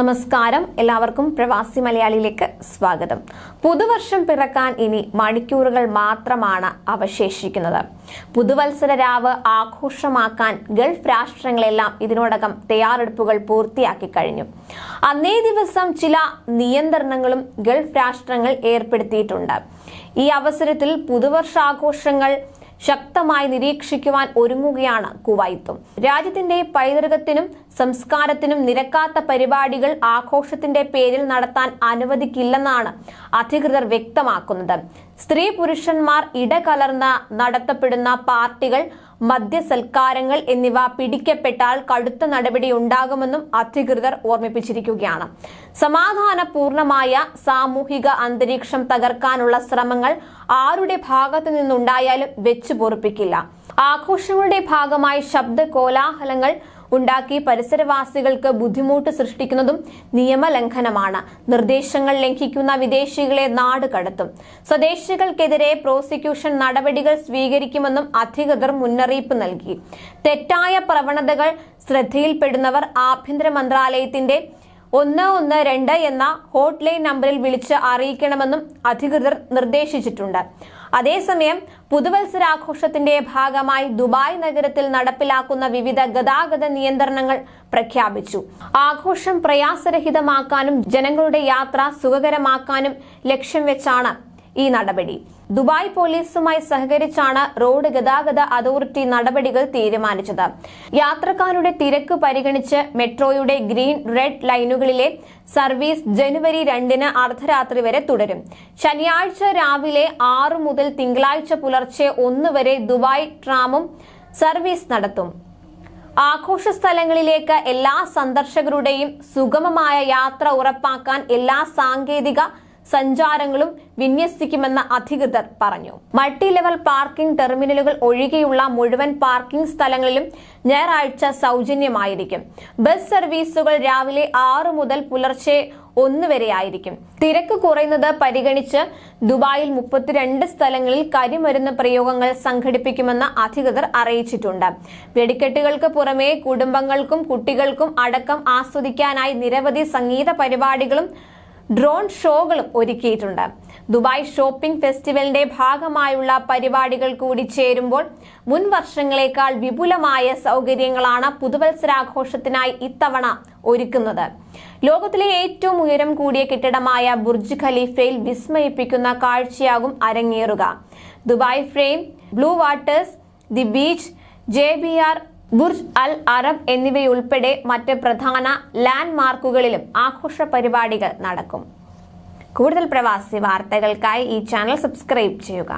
നമസ്കാരം. എല്ലാവർക്കും പ്രവാസി മലയാളിയിലേക്ക് സ്വാഗതം. പുതുവർഷം പിറക്കാൻ ഇനി മണിക്കൂറുകൾ മാത്രമാണ് അവശേഷിക്കുന്നത്. പുതുവത്സര രാവ് ആഘോഷമാക്കാൻ ഗൾഫ് രാഷ്ട്രങ്ങളെല്ലാം ഇതിനോടകം തയ്യാറെടുപ്പുകൾ പൂർത്തിയാക്കി കഴിഞ്ഞു. അന്നേ ദിവസം ചില നിയന്ത്രണങ്ങളും ഗൾഫ് രാഷ്ട്രങ്ങൾ ഏർപ്പെടുത്തിയിട്ടുണ്ട്. ഈ അവസരത്തിൽ പുതുവർഷാഘോഷങ്ങൾ ശക്തമായി നിരീക്ഷിക്കുവാൻ ഒരുങ്ങുകയാണ് കുവൈത്തും. രാജ്യത്തിന്റെ പൈതൃകത്തിനും സംസ്കാരത്തിനും നിരക്കാത്ത പരിപാടികൾ ആഘോഷത്തിന്റെ പേരിൽ നടത്താൻ അനുവദിക്കില്ലെന്നാണ് അധികൃതർ വ്യക്തമാക്കുന്നത്. സ്ത്രീ പുരുഷന്മാർ ഇടകലർന്ന നടത്തപ്പെടുന്ന പാർട്ടികൾ മദ്യസൽക്കാരങ്ങൾ എന്നിവ പിടിക്കപ്പെട്ടാൽ കടുത്ത നടപടി ഉണ്ടാകുമെന്നും അധികൃതർ ഓർമ്മിപ്പിച്ചിരിക്കുകയാണ്. സമാധാനപൂർണമായ സാമൂഹിക അന്തരീക്ഷം തകർക്കാനുള്ള ശ്രമങ്ങൾ ആരുടെ ഭാഗത്തു നിന്നുണ്ടായാലും വെച്ചു പൊറുപ്പിക്കില്ല. ആഘോഷങ്ങളുടെ ഭാഗമായി ശബ്ദ കോലാഹലങ്ങൾ ഉണ്ടാക്കി പരിസരവാസികൾക്ക് ബുദ്ധിമുട്ട് സൃഷ്ടിക്കുന്നതും നിയമലംഘനമാണ്. നിർദ്ദേശങ്ങൾ ലംഘിക്കുന്ന വിദേശികളെ നാട് കടത്തും. സ്വദേശികൾക്കെതിരെ പ്രോസിക്യൂഷൻ നടപടികൾ സ്വീകരിക്കുമെന്നും അധികൃതർ മുന്നറിയിപ്പ് നൽകി. തെറ്റായ പ്രവണതകൾ ശ്രദ്ധയിൽപ്പെടുന്നവർ ആഭ്യന്തര മന്ത്രാലയത്തിന്റെ ഒന്ന് ഒന്ന് രണ്ട് എന്ന ഹോട്ട്ലൈൻ നമ്പറിൽ വിളിച്ച് അറിയിക്കണമെന്നും അധികൃതർ നിർദ്ദേശിച്ചിട്ടുണ്ട്. അതേസമയം പുതുവത്സരാഘോഷത്തിന്റെ ഭാഗമായി ദുബായ് നഗരത്തിൽ നടപ്പിലാക്കുന്ന വിവിധ ഗതാഗത നിയന്ത്രണങ്ങൾ പ്രഖ്യാപിച്ചു. ആഘോഷം പ്രയാസരഹിതമാക്കാനും ജനങ്ങളുടെ യാത്ര സുഖകരമാക്കാനും ലക്ഷ്യം വെച്ചാണ് ഈ നടപടി. ദുബായ് പോലീസുമായി സഹകരിച്ചാണ് റോഡ് ഗതാഗത അതോറിറ്റി നടപടികൾ തീരുമാനിച്ചത്. യാത്രക്കാരുടെ തിരക്ക് പരിഗണിച്ച് മെട്രോയുടെ ഗ്രീൻ റെഡ് ലൈനുകളിലെ സർവീസ് ജനുവരി രണ്ടിന് അർദ്ധരാത്രി വരെ തുടരും. ശനിയാഴ്ച രാവിലെ ആറ് മുതൽ തിങ്കളാഴ്ച പുലർച്ചെ ഒന്ന് വരെ ദുബായ് ട്രാമും സർവീസ് നടത്തും. ആഘോഷ സ്ഥലങ്ങളിലേക്ക് എല്ലാ സന്ദർശകരുടെയും സുഗമമായ യാത്ര ഉറപ്പാക്കാൻ എല്ലാ സാങ്കേതിക സഞ്ചാരങ്ങളും വിന്യസിക്കുമെന്ന് അധികൃതർ പറഞ്ഞു. മൾട്ടി ലെവൽ പാർക്കിംഗ് ടെർമിനലുകൾ ഒഴികെയുള്ള മുഴുവൻ പാർക്കിംഗ് സ്ഥലങ്ങളിലും ഞായറാഴ്ച സൗജന്യമായിരിക്കും. ബസ് സർവീസുകൾ രാവിലെ ആറ് മുതൽ പുലർച്ചെ ഒന്ന് വരെ ആയിരിക്കും തിരക്ക് കുറയുന്നത് പരിഗണിച്ച് ദുബായിൽ മുപ്പത്തിരണ്ട് സ്ഥലങ്ങളിൽ കരിമരുന്ന് പ്രയോഗങ്ങൾ സംഘടിപ്പിക്കുമെന്ന് അധികൃതർ അറിയിച്ചിട്ടുണ്ട്. വെടിക്കെട്ടുകൾക്ക് പുറമെ കുടുംബങ്ങൾക്കും കുട്ടികൾക്കും അടക്കം ആസ്വദിക്കാനായി നിരവധി സംഗീത പരിപാടികളും ഡ്രോൺ ഷോകളും ഒരുക്കിയിട്ടുണ്ട്. ദുബായ് ഷോപ്പിംഗ് ഫെസ്റ്റിവലിന്റെ ഭാഗമായുള്ള പരിപാടികൾ കൂടി ചേരുമ്പോൾ മുൻ വർഷങ്ങളെക്കാൾ വിപുലമായ സൗകര്യങ്ങളാണ് പുതുവത്സരാഘോഷത്തിനായി ഇത്തവണ ഒരുക്കുന്നത്. ലോകത്തിലെ ഏറ്റവും ഉയരം കൂടിയ കെട്ടിടമായ ബുർജ് ഖലീഫയിൽ വിസ്മയിപ്പിക്കുന്ന കാഴ്ചയാകും അരങ്ങേറുക. Dubai frame blue waters the beach J B R Burj Al Arab എന്നിവയുൾപ്പെടെ മറ്റ് പ്രധാന ലാൻഡ് മാർക്കുകളിലും ആഘോഷ പരിപാടികൾ നടക്കും. കൂടുതൽ പ്രവാസി വാർത്തകൾക്കായി ഈ ചാനൽ സബ്സ്ക്രൈബ് ചെയ്യുക.